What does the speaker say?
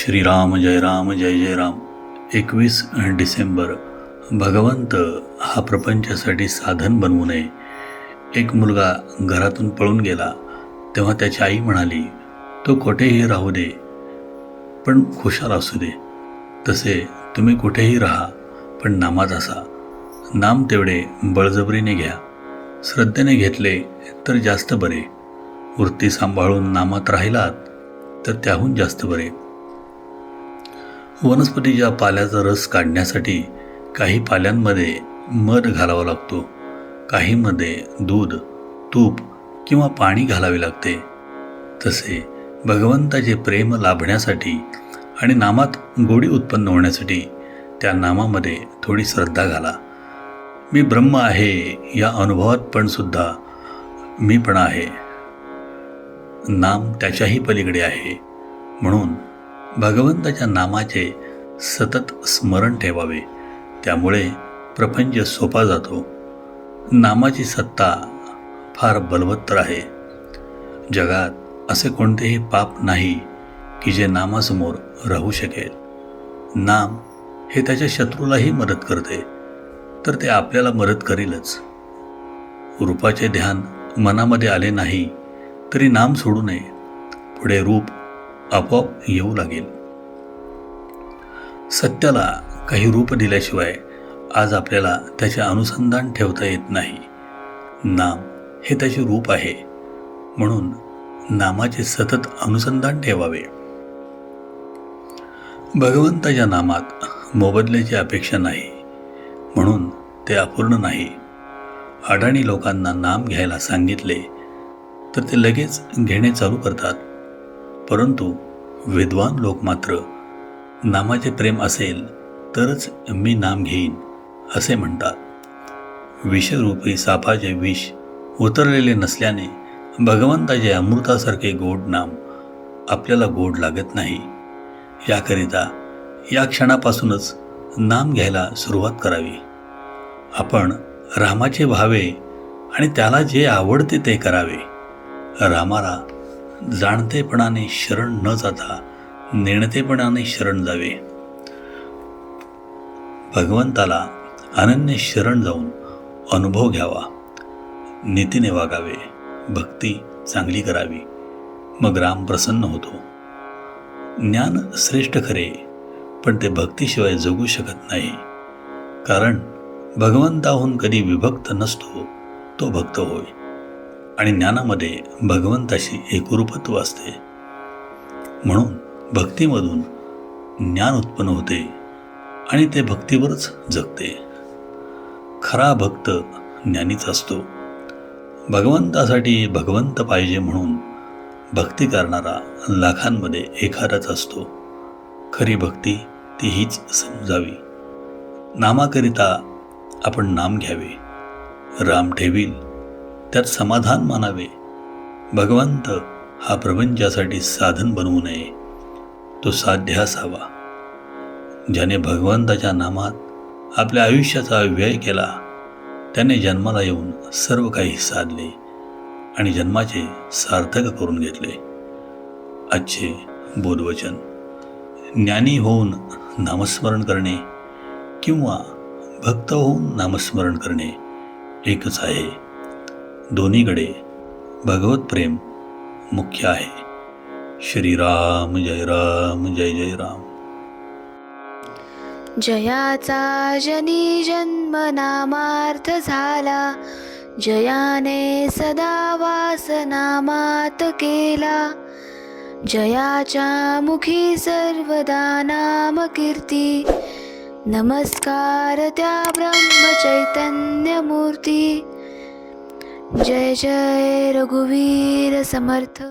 श्रीराम जय राम जय जय राम. एकवीस डिसेंबर. भगवंत हा प्रपंचासाठी साधन बनवू नये. एक मुलगा घरातून पळून गेला. तेव्हा त्याची आई म्हणाली तो कुठेही राहू दे पण खुशाल असू दे. तसे तुम्ही कुठेही राहा पण नामात असा. नाम तेवढे बळजबरीने घ्या. श्रद्धेने घेतले तर जास्त बरे. वृत्ती सांभाळून नामात राहिलात तर त्याहून जास्त बरे. वनस्पतीच्या पाल्याचा रस काढण्यासाठी काही पाल्यांमध्ये मध घालावा लागतो. काहीमध्ये दूध तूप किंवा पाणी घालावे लागते. तसे भगवंताचे प्रेम लाभण्यासाठी आणि नामात गोडी उत्पन्न होण्यासाठी त्या नामामध्ये थोडी श्रद्धा घाला. मी ब्रह्म आहे या अनुभवात पण सुद्धा मी पण आहे. नाम त्याच्याही पलीकडे आहे. म्हणून भगवंताच्या नामाचे सतत स्मरण ठेवावे. त्यामुळे प्रपंच सोपा जातो. नामाची सत्ता फार बलवत्तर आहे. जगात असे कोणतेही पाप नाही की जे नामासमोर राहू शकेल. नाम हे त्याच्या शत्रूलाही मदत करते. तर ते आपल्याला मदत करीलच. रूपाचे ध्यान मनामध्ये आले नाही तरी नाम सोडू नये. पुढे रूप आपोआप येऊ लागेल. सत्याला काही रूप दिल्याशिवाय आज आपल्याला त्याचे अनुसंधान ठेवता येत नाही. नाम हे त्याचे रूप आहे. म्हणून नामाचे सतत अनुसंधान ठेवावे. भगवंताच्या नामात मोबदल्याची अपेक्षा नाही. म्हणून ते अपूर्ण नाही. अडाणी लोकांना नाम घ्यायला सांगितले तर ते लगेच घेणे चालू करतात. परंतु विद्वान लोक मात्र नामाचे प्रेम असेल तरच मी नाम घेईन असे म्हणतात. विषरूपी सापाचे विष उतरलेले नसल्याने भगवंताचे अमृतासारखे गोड नाम आपल्याला गोड लागत नाही. याकरिता या क्षणापासूनच नाम घ्यायला सुरुवात करावी. आपण रामाचे व्हावे आणि त्याला जे आवडते ते करावे. रामाला जाणतेपणाने शरण न जाता नेणतेपणाने शरण जावे. भगवंताला अनन्य शरण जाऊन अनुभव घ्यावा. नीतीने वागावे. भक्ती चांगली करावी. मग राम प्रसन्न होतो. ज्ञान श्रेष्ठ खरे पण ते भक्तीशिवाय जगू शकत नाही. कारण भगवंताहून कधी विभक्त नसतो तो भक्त होय. आणि ज्ञानामध्ये भगवंताशी एकरूपत्व असते. म्हणून भक्तीमधून ज्ञान उत्पन्न होते आणि ते भक्तीवरच जगते. खरा भक्त ज्ञानीच असतो. भगवंतासाठी भगवंत पाहिजे म्हणून भक्ती करणारा लाखांमध्ये एखादाच असतो. खरी भक्ती ती हीच समजावी. नामाकरिता आपण नाम घ्यावे. राम ठेवील. त्यात समाधान मानावे. भगवंत हा प्रपंचासाठी साधन बनवू नये. तो साध्य असावा. ज्याने भगवंताच्या नामात आपल्या आयुष्याचा व्यय केला त्याने जन्माला येऊन सर्व काही साधले आणि जन्माचे सार्थक करून घेतले. आजचे बोधवचन. ज्ञानी होऊन नामस्मरण करणे किंवा भक्त होऊन नामस्मरण करणे एकच आहे. दोन्हीकडे भगवत प्रेम मुख्य आहे. श्रीराम जय राम जय जय राम. जयाचा जनी जन्म नामार्थ झाला. जयाने सदा वासनामात केला. जयाच्या मुखी सर्वदा नाम कीर्ती. नमस्कार त्या ब्रह्मचैतन्य मूर्ती. जय जय रघुवीर समर्थ।